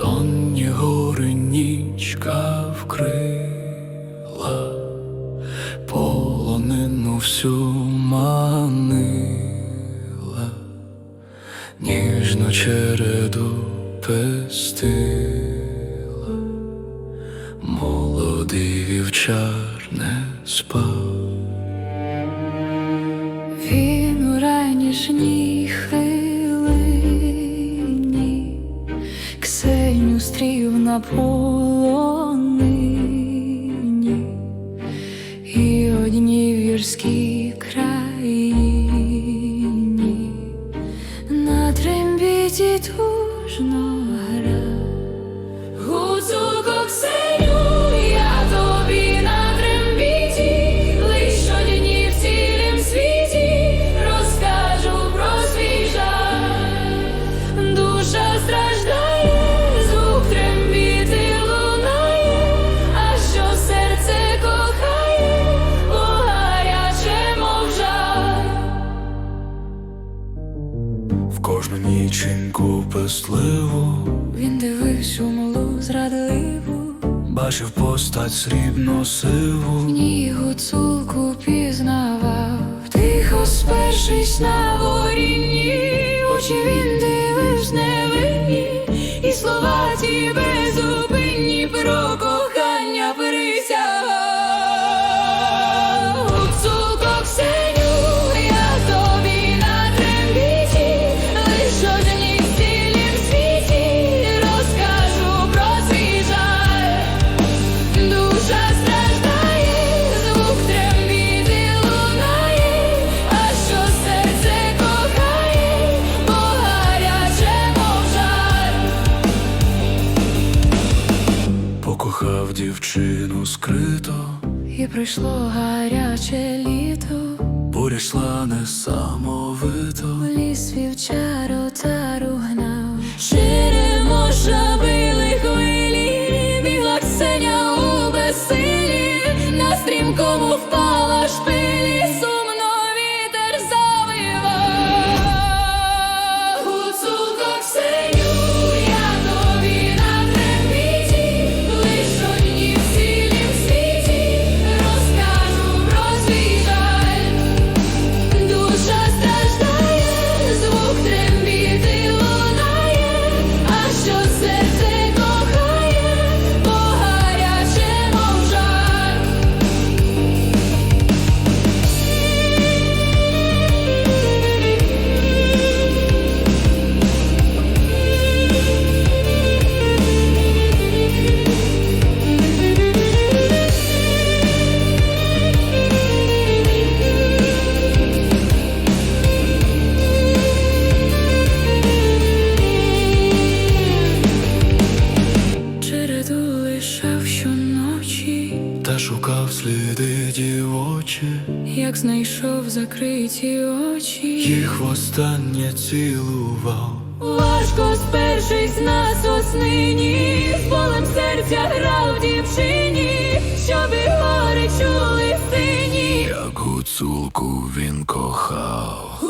Сонні гори нічка вкрила, полонину всю манила, ніжну череду пестила, молодий вівчар не спав. Він у ранішній на полонині І одній вірській країні. На трембіті тужно гра В кожну ніченьку пестливу Він дивився у малу зрадливу. бачив постать срібно сиву. В ній гуцулку пізнавав, тихо спершись на ворінні, дівчину скрито, І пройшло гаряче літо, буря йшла несамовито. ліс вівчару Шукав сліди дівочі, як знайшов закриті очі. їх востаннє цілував. Важко спершись на соснині, з болем серця грав дівчині, щоби гори чули в сині. Як гуцулку він кохав.